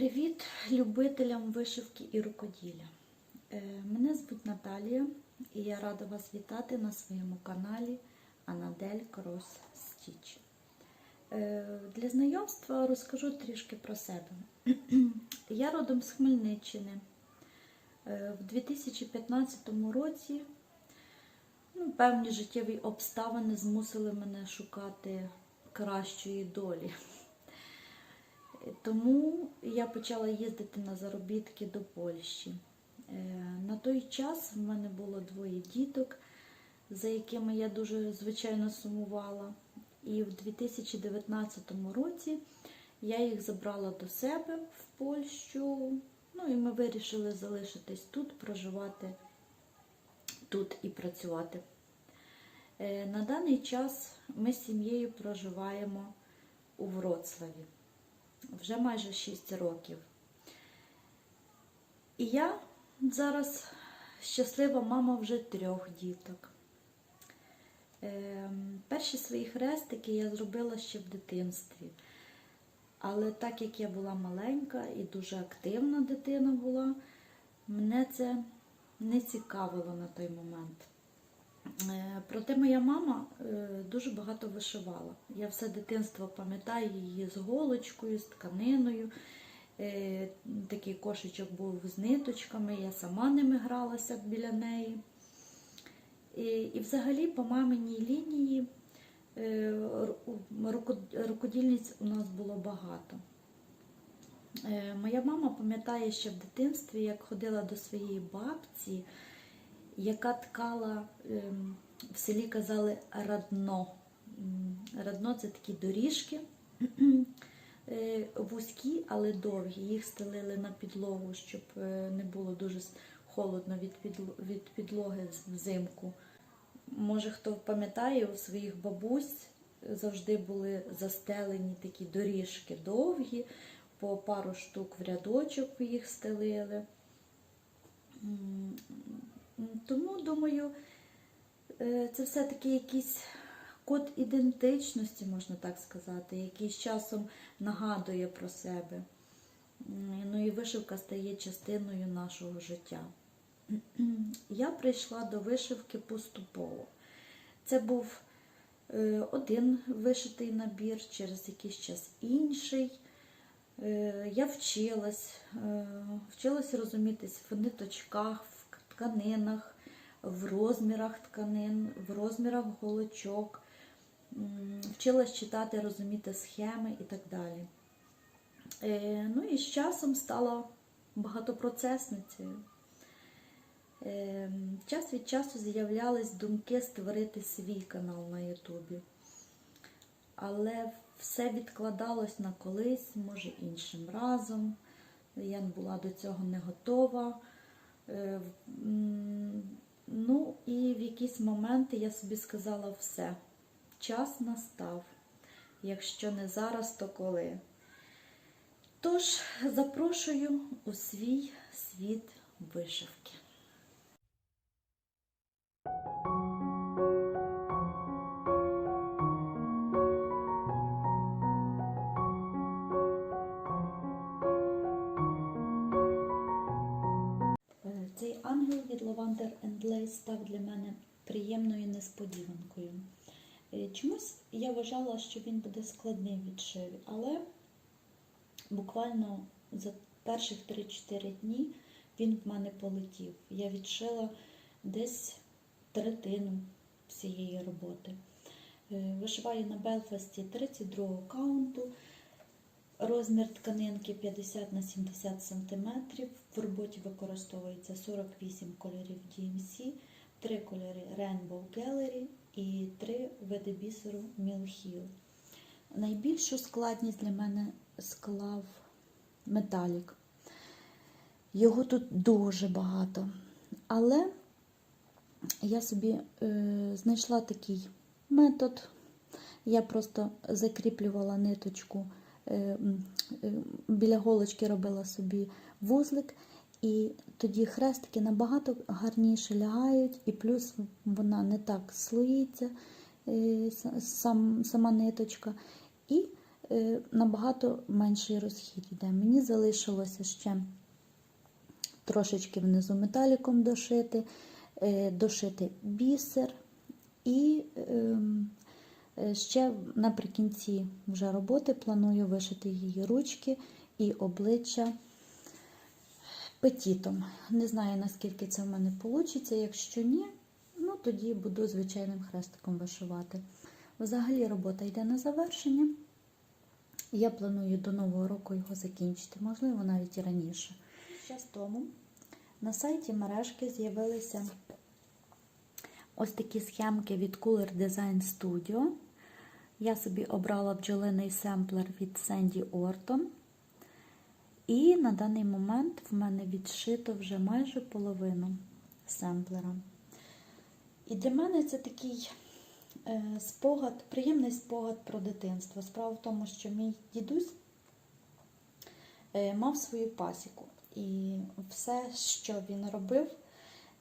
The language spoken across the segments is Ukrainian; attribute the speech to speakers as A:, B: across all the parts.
A: Привіт любителям вишивки і рукоділля. Е, Мене звуть Наталія і я рада вас вітати на своєму каналі Анадель Крос Стіч. Е, Для знайомства розкажу трішки про себе. Я родом з Хмельниччини. Е, В 2015 році ну, певні життєві обставини змусили мене шукати кращої долі. Тому я почала їздити на заробітки до Польщі. Е, На той час в мене було двоє діток, за якими я дуже звичайно сумувала. І в 2019 році я їх забрала до себе в Польщу. Ну і ми вирішили залишитись тут, проживати тут і працювати. Е, На даний час ми з сім'єю проживаємо у Вроцлаві вже майже 6 років. І я зараз щаслива мама вже трьох діток. Ем, Перші свої хрестики я зробила ще в дитинстві. Але так як я була маленька і дуже активна дитина була, мене це не цікавило на той момент. Е, Проте моя мама е, дуже багато вишивала. Я все дитинство пам'ятаю її з голочкою, з тканиною. Е, Такий кошечок був з ниточками, я сама ними гралася біля неї. І, і взагалі по маминій лінії рукодільниць у нас було багато. Моя мама пам'ятає ще в дитинстві, як ходила до своєї бабці, яка ткала, ем, в селі казали радно. Радно це такі доріжки е, вузькі, але довгі. Їх стелили на підлогу, щоб е, не було дуже холодно від підлоги взимку. Може, хто пам'ятає, у своїх бабусь завжди були застелені такі доріжки довгі, по пару штук в рядочок їх стелили. Тому, думаю, е, це все-таки якийсь код ідентичності, можна так сказати, який з часом нагадує про себе. Ну і вишивка стає частиною нашого життя. Я прийшла до вишивки поступово. Це був е, один вишитий набір, через якийсь час інший. Е, Я вчилась, вчилась розумітись в ниточках, тканинах, в розмірах тканин, в розмірах голочок, вчилась читати, розуміти схеми і так далі. Е, Ну і з часом стала багатопроцесницею. Е, Час від часу з'являлись думки створити свій канал на Ютубі. Але все відкладалось на колись, може іншим разом. Я була до цього не готова. Е, Ну і в якісь моменти я собі сказала все. Час настав. Якщо не зараз, то коли. Тож запрошую у свій світ вишивки. Lavander став для мене приємною несподіванкою. Е, Чомусь я вважала, що він буде складний в відшиві, але буквально за перших 3-4 дні він в мене полетів. Я відшила десь третину всієї роботи. Е, Вишиваю на Белфасті 32 каунту. Розмір тканинки 50 на 70 см. В роботі використовується 48 кольорів DMC, 3 кольори Rainbow Gallery і 3 види бісеру Mill Hill. Найбільшу складність для мене склав металік. Його тут дуже багато. Але я собі е, знайшла такий метод. Я просто закріплювала ниточку, біля голочки робила собі вузлик, і тоді хрестики набагато гарніше лягають, і плюс вона не так слоїться, е, сам, сама ниточка. І е, набагато менший розхід йде. Мені залишилося ще трошечки внизу металіком дошити, е, дошити бісер і ем, е, ще наприкінці вже роботи планую вишити її ручки і обличчя петітом. Не знаю, наскільки це в мене вийде. Якщо ні, ну тоді буду звичайним хрестиком вишивати. Взагалі робота йде на завершення. Я планую до Нового року його закінчити, можливо, навіть і раніше. Ще з тому на сайті мережки з'явилися ось такі схемки від Cooler Design Studio. Я собі обрала бджолиний семплер від Sandy Orton. І на даний момент в мене відшито вже майже половину семплера. І для мене це такий е, спогад, приємний спогад про дитинство. Справа в тому, що мій дідусь е, мав свою пасіку. І все, що він робив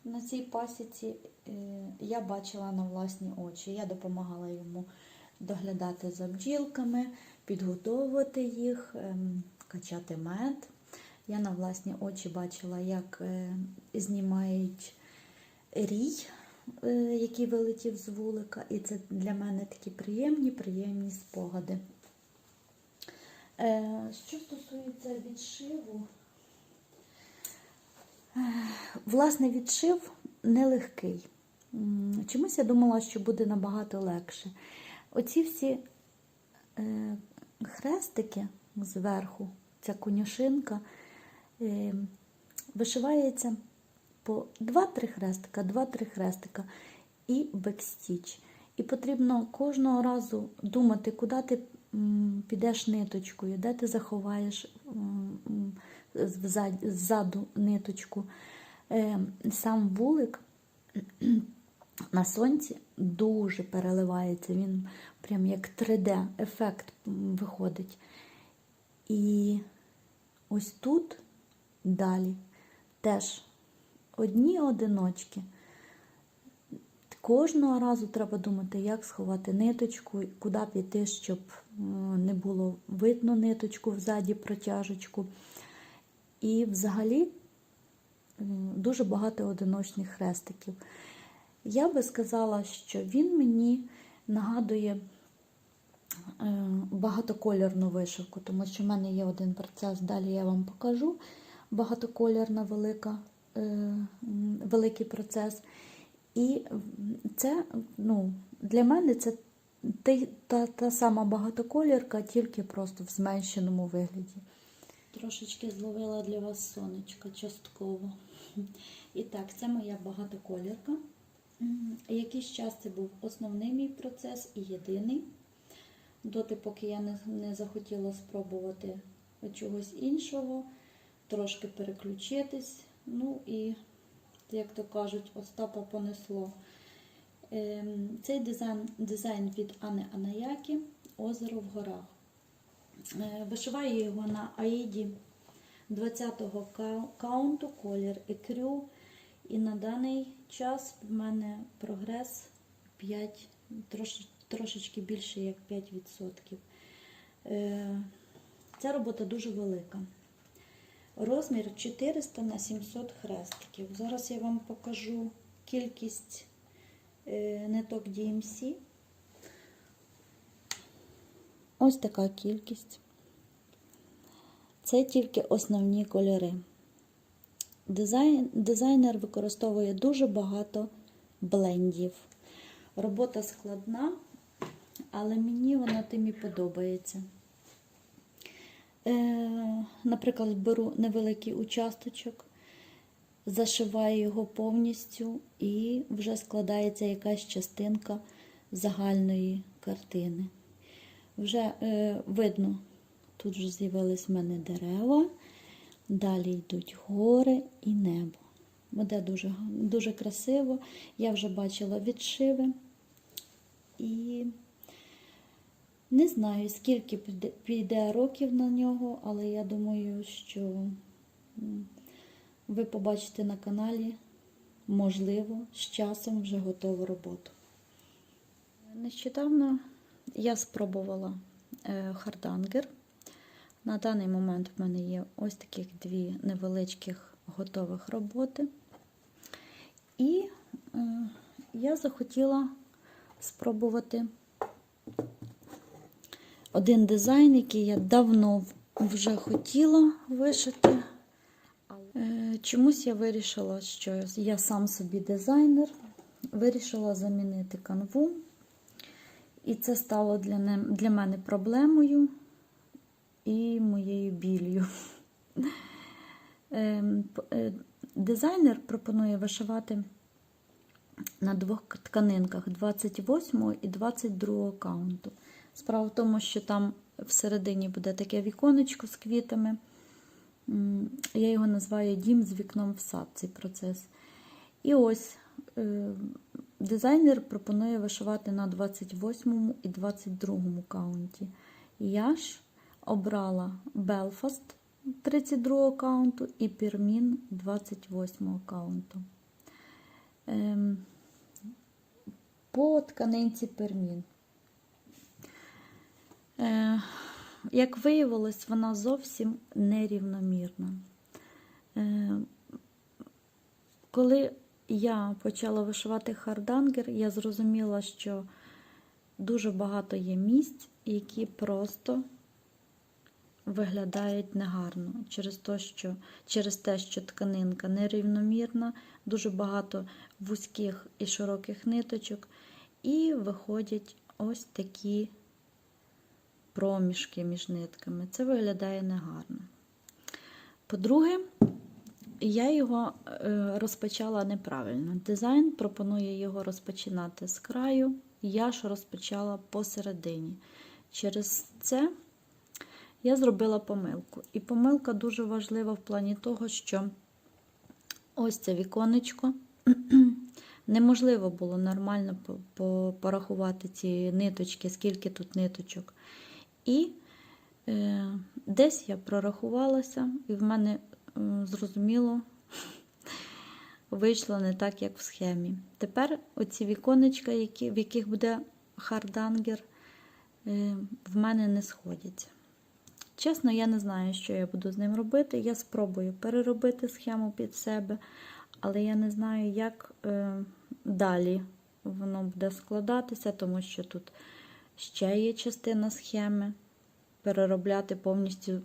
A: на цій пасіці, е, я бачила на власні очі. Я допомагала йому доглядати за бджілками, підготовувати їх, ем, качати мед. Я на власні очі бачила, як е, знімають рій, е, який вилетів з вулика, і це для мене такі приємні, приємні спогади. Е, Що стосується відшиву, власне, відшив нелегкий. Чомусь я думала, що буде набагато легше. Оці всі е, хрестики зверху, ця конюшинка, е, вишивається по 2-3 хрестика, 2-3 хрестика і бекстіч. І потрібно кожного разу думати, куди ти підеш ниточкою, де ти заховаєш ззаду ниточку. Е, Сам вулик на сонці дуже переливається. Він прям як 3D-ефект виходить. І ось тут далі теж одні одиночки. Кожного разу треба думати, як сховати ниточку, куди піти, щоб не було видно ниточку взаді протяжечку. І взагалі дуже багато одиночних хрестиків. Я би сказала, що він мені нагадує е, багатокольорну вишивку, тому що в мене є один процес, далі я вам покажу. Багатокольорна велика, е, великий процес. І це ну, для мене це та, та сама багатоколірка, тільки просто в зменшеному вигляді. Трошечки зловила для вас сонечка частково. І так, це моя багатоколірка. Якийсь час це був основний мій процес і єдиний. Доти, поки я не, не захотіла спробувати чогось іншого, трошки переключитись. Ну і, як то кажуть, Остапа понесло. Ем, Цей дизайн, дизайн від Ани Анаякі Озеро в горах. Е, Вишиваю його на Аїді 20-го каунту, колір екрю. І на даний час в мене прогрес 5, трош, трошечки більше як 5%. Е, Ця робота дуже велика. Розмір 400 на 700 хрестиків. Зараз я вам покажу кількість е, ниток DMC. Ось така кількість. Це тільки основні кольори. Дизайн, дизайнер використовує дуже багато блендів. Робота складна, але мені вона тим і подобається. Е, наприклад, беру невеликий участочок, зашиваю його повністю і вже складається якась частинка загальної картини. Вже е, видно, тут вже з'явились в мене дерева, далі йдуть гори і небо. Буде дуже, дуже красиво. Я вже бачила відшиви. І не знаю, скільки піде- років на нього, але я думаю, що ви побачите на каналі, можливо, з часом вже готову роботу. Нещодавно я спробувала е, хардангер. На даний момент в мене є ось таких дві невеличких готових роботи. І е, я захотіла спробувати один дизайн, який я давно вже хотіла вишити. Е, Чомусь я вирішила, що я сам собі дизайнер, вирішила замінити канву. І це стало для мене проблемою і моєю біллю. Ем, е, Дизайнер пропонує вишивати на двох тканинках 28 і 22 каунту. Справа в тому, що там всередині буде таке віконечко з квітами. Я його називаю дім з вікном в сад, цей процес. І ось е, дизайнер пропонує вишивати на 28 і 22 каунті. Я ж обрала Белфаст 32 каунту і Пірмін 28 каунту. Ем, по тканинці Пермін. Е, як виявилось, вона зовсім нерівномірна. Е, коли я почала вишивати хардангер, я зрозуміла, що дуже багато є місць, які просто виглядають негарно через те, що, через те, що тканинка нерівномірна, дуже багато вузьких і широких ниточок, і виходять ось такі проміжки між нитками. Це виглядає негарно. По-друге, я його е, розпочала неправильно. Дизайн пропонує його розпочинати з краю, я ж розпочала посередині. Через це я зробила помилку. І помилка дуже важлива в плані того, що ось це віконечко. Неможливо було нормально по- по- порахувати ці ниточки, скільки тут ниточок. І е, десь я прорахувалася, і в мене е, зрозуміло вийшло не так, як в схемі. Тепер оці віконечка, які, в яких буде хардангер, е, в мене не сходяться. Чесно, я не знаю, що я буду з ним робити. Я спробую переробити схему під себе, але я не знаю, як е, далі воно буде складатися, тому що тут ще є частина схеми. Переробляти повністю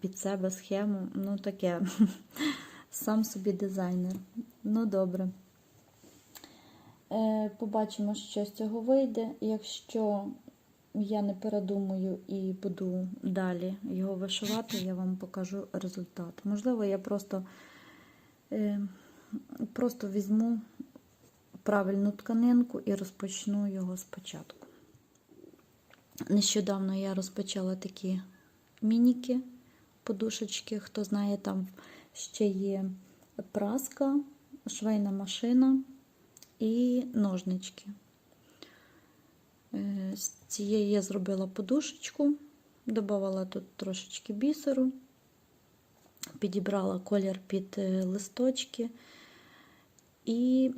A: під себе схему. Ну, таке. Сам собі дизайнер. Ну, добре. Е, побачимо, що з цього вийде. Якщо я не передумаю і буду далі його вишивати, я вам покажу результат. Можливо, я просто, е, просто візьму правильну тканинку і розпочну його спочатку. Нещодавно я розпочала такі мініки, подушечки. Хто знає, там ще є праска, швейна машина і ножнички. Цієї я зробила подушечку, додавала тут трошечки бісеру, підібрала колір під е, листочки. І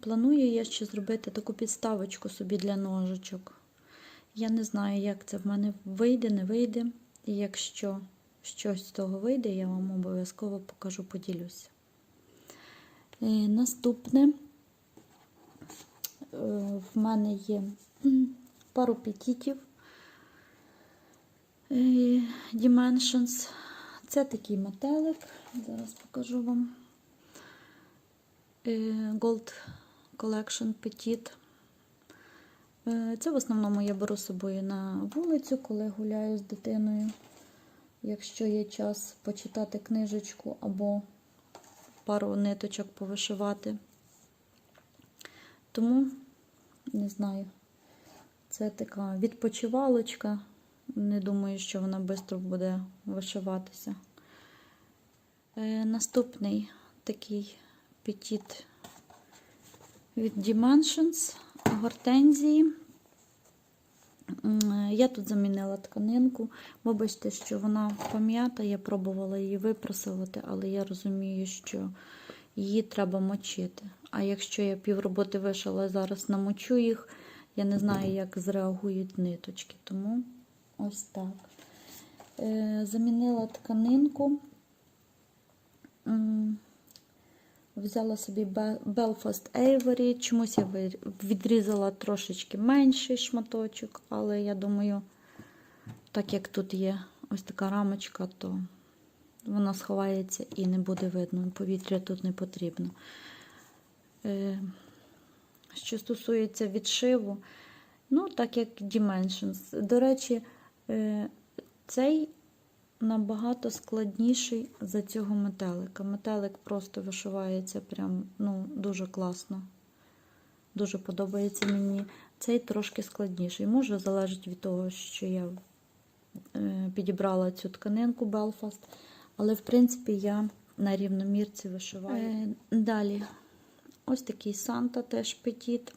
A: планую я ще зробити таку підставочку собі для ножичок. Я не знаю, як це в мене вийде, не вийде. І якщо щось з того вийде, я вам обов'язково покажу, поділюся. Е, наступне е, в мене є пару петітів е, Dimensions. Це такий метелик. Зараз покажу вам. Е, Gold Collection Petit. Е, Це в основному я беру з собою на вулицю, коли гуляю з дитиною. Якщо є час почитати книжечку або пару ниточок повишивати. Тому, не знаю, це така відпочивалочка. Не думаю, що вона швидко буде вишиватися. Е, Наступний такий петіт від Dimensions гортензії. Я тут замінила тканинку. Вибачте, що вона пом'ята, я пробувала її випрасувати, але я розумію, що її треба мочити. А якщо я півроботи вишила, зараз намочу їх, я не знаю, як зреагують ниточки. Тому Ось так. Е, Замінила тканинку. Взяла собі Belfast Avery. Чомусь я відрізала трошечки менший шматочок, але я думаю, так як тут є ось така рамочка, то вона сховається і не буде видно. Повітря тут не потрібно. Що стосується відшиву, ну, так як Dimensions. До речі, е, цей набагато складніший за цього метелика. Метелик просто вишивається прям ну, дуже класно. Дуже подобається мені. Цей трошки складніший. Може, залежить від того, що я е, підібрала цю тканинку Belfast. Але, в принципі, я на рівномірці вишиваю. Е, далі, ось такий Санта теж петіт.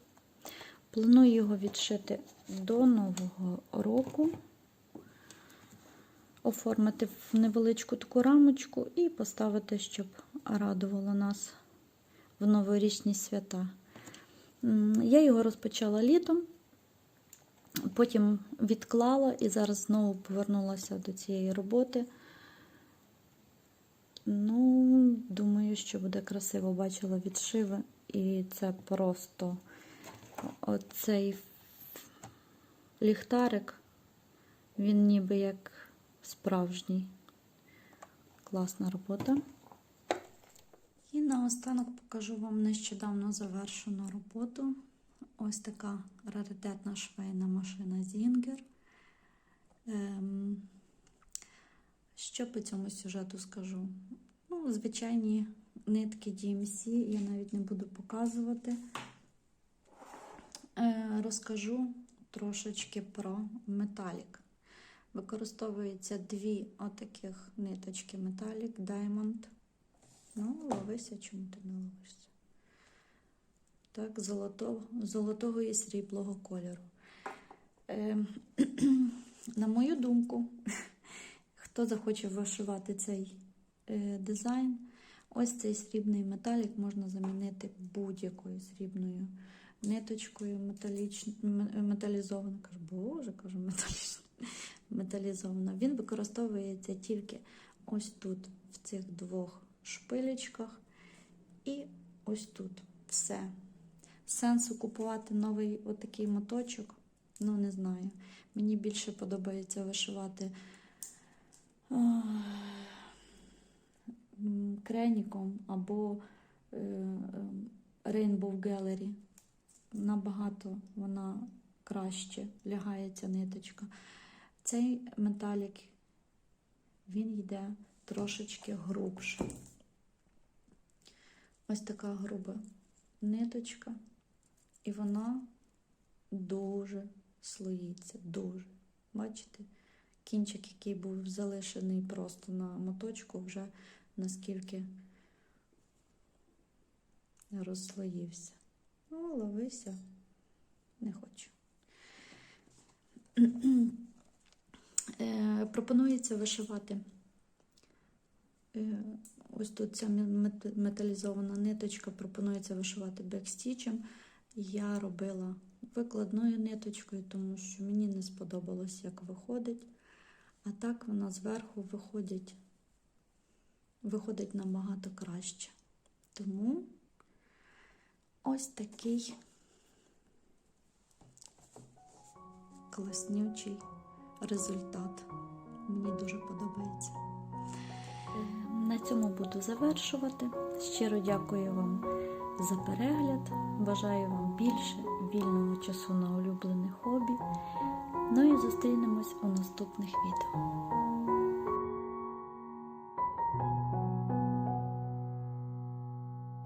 A: Планую його відшити до Нового року оформити в невеличку таку рамочку і поставити, щоб радувало нас в новорічні свята. Я його розпочала літом, потім відклала і зараз знову повернулася до цієї роботи. Ну, думаю, що буде красиво. Бачила відшиви, і це просто оцей ліхтарик, він ніби як справжній. Класна робота. І наостанок покажу вам нещодавно завершену роботу. Ось така раритетна швейна машина Зінгер. Ем, що по цьому сюжету скажу? Ну, звичайні нитки DMC, я навіть не буду показувати. Е, розкажу трошечки про металік. Використовується дві отаких ниточки металік Diamond. Ну, ловися, чому ти не ловишся? Так, золотого, золотого і сріблого кольору. Е, на мою думку, хто захоче вишивати цей е, дизайн, ось цей срібний металік можна замінити будь-якою срібною ниточкою металіч... м- металізованою. Кажу, боже, кажу, металічною металізована. Він використовується тільки ось тут, в цих двох шпилечках, і ось тут все. Сенсу купувати новий отакий моточок, ну не знаю. Мені більше подобається вишивати м, креніком або е, е, Rainbow Gallery. Набагато вона краще лягається ниточка. Цей металік, він йде трошечки грубше. Ось така груба ниточка, і вона дуже слоїться, дуже. Бачите? Кінчик, який був залишений просто на моточку, вже наскільки розслоївся. Ну, ловися, не хочу. Е, Пропонується вишивати е, ось тут ця металізована ниточка, пропонується вишивати бекстічем. Я робила викладною ниточкою, тому що мені не сподобалось, як виходить. А так вона зверху виходить, виходить набагато краще. Тому ось такий класнючий результат. Мені дуже подобається. Е, На цьому буду завершувати. Щиро дякую вам за перегляд. Бажаю вам більше вільного часу на улюблене хобі. Ну і зустрінемось у наступних відео.